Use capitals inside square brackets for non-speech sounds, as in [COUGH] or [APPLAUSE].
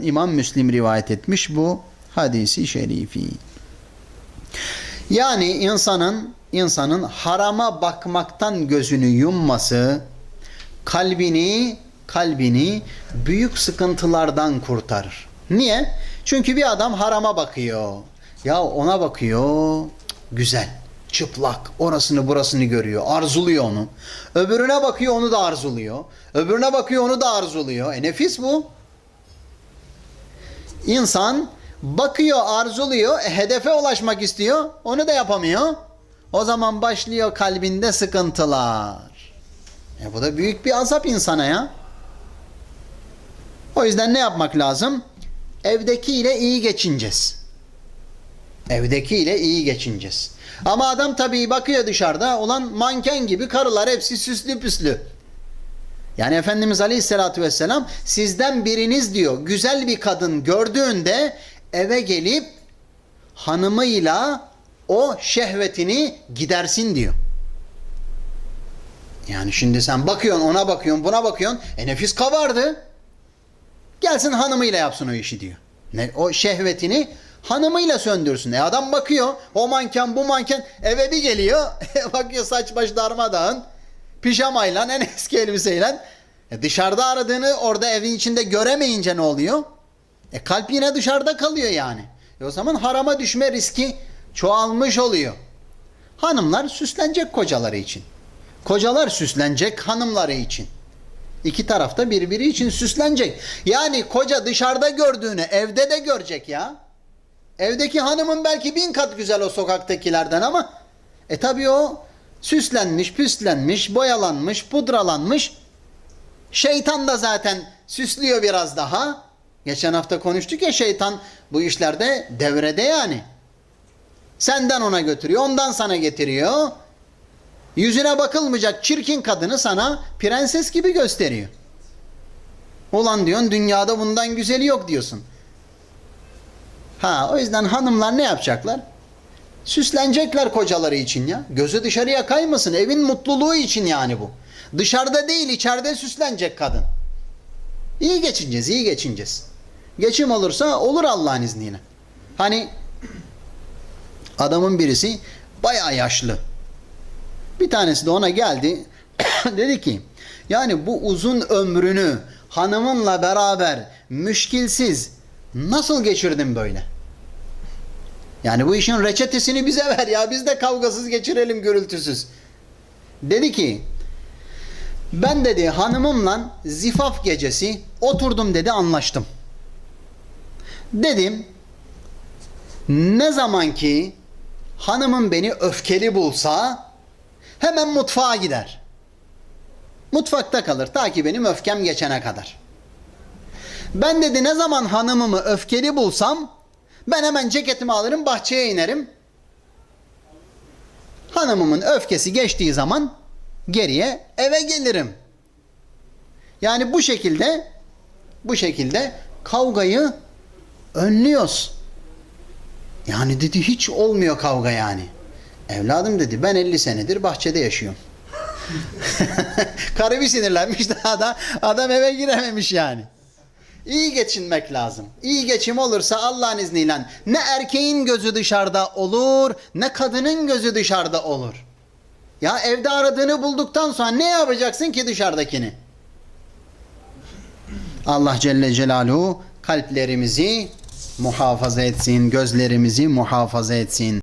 İmam Müslim rivayet etmiş bu hadisi şerifi. Yani insanın insanın harama bakmaktan gözünü yumması kalbini kalbini büyük sıkıntılardan kurtarır. Niye? Çünkü bir adam harama bakıyor. Ya ona bakıyor. Güzel. Çıplak. Orasını burasını görüyor. Arzuluyor onu. Öbürüne bakıyor onu da arzuluyor. Öbürüne bakıyor onu da arzuluyor. E nefis bu. İnsan bakıyor, arzuluyor, e, hedefe ulaşmak istiyor, onu da yapamıyor. O zaman başlıyor kalbinde sıkıntılar. E bu da büyük bir azap insana ya. O yüzden ne yapmak lazım? Evdekiyle iyi geçineceğiz. Evdekiyle iyi geçineceğiz. Ama adam tabii bakıyor dışarıda olan manken gibi karılar hepsi süslü püslü. Yani Efendimiz Aleyhisselatü Vesselam sizden biriniz diyor güzel bir kadın gördüğünde eve gelip hanımıyla o şehvetini gidersin diyor. Yani şimdi sen bakıyorsun ona bakıyorsun buna bakıyorsun e nefis kabardı. Gelsin hanımıyla yapsın o işi diyor. Ne, o şehvetini hanımıyla söndürsün. E adam bakıyor o manken bu manken eve bir geliyor [LAUGHS] bakıyor saç baş darmadağın pijamayla en eski elbiseyle e dışarıda aradığını orada evin içinde göremeyince ne oluyor? E kalp yine dışarıda kalıyor yani. E o zaman harama düşme riski çoğalmış oluyor. Hanımlar süslenecek kocaları için. Kocalar süslenecek hanımları için. İki tarafta birbiri için süslenecek. Yani koca dışarıda gördüğünü evde de görecek ya. Evdeki hanımın belki bin kat güzel o sokaktakilerden ama e tabi o süslenmiş, püslenmiş, boyalanmış, pudralanmış. Şeytan da zaten süslüyor biraz daha. Geçen hafta konuştuk ya şeytan bu işlerde devrede yani. Senden ona götürüyor, ondan sana getiriyor. Yüzüne bakılmayacak çirkin kadını sana prenses gibi gösteriyor. Ulan diyorsun dünyada bundan güzeli yok diyorsun. Ha o yüzden hanımlar ne yapacaklar? Süslenecekler kocaları için ya. Gözü dışarıya kaymasın. Evin mutluluğu için yani bu. Dışarıda değil içeride süslenecek kadın. İyi geçineceğiz, iyi geçineceğiz. Geçim olursa olur Allah'ın izniyle. Hani adamın birisi bayağı yaşlı. Bir tanesi de ona geldi. [COUGHS] dedi ki yani bu uzun ömrünü hanımınla beraber müşkilsiz nasıl geçirdin böyle? Yani bu işin reçetesini bize ver ya. Biz de kavgasız geçirelim gürültüsüz. Dedi ki ben dedi hanımımla zifaf gecesi oturdum dedi anlaştım. Dedim ne zaman ki hanımım beni öfkeli bulsa hemen mutfağa gider. Mutfakta kalır ta ki benim öfkem geçene kadar. Ben dedi ne zaman hanımımı öfkeli bulsam ben hemen ceketimi alırım bahçeye inerim. Hanımımın öfkesi geçtiği zaman geriye eve gelirim. Yani bu şekilde bu şekilde kavgayı önlüyoruz. Yani dedi hiç olmuyor kavga yani. Evladım dedi ben 50 senedir bahçede yaşıyorum. [LAUGHS] Karı bir sinirlenmiş daha da adam eve girememiş yani. İyi geçinmek lazım. İyi geçim olursa Allah'ın izniyle ne erkeğin gözü dışarıda olur ne kadının gözü dışarıda olur. Ya evde aradığını bulduktan sonra ne yapacaksın ki dışarıdakini? Allah Celle Celaluhu kalplerimizi muhafaza etsin, gözlerimizi muhafaza etsin.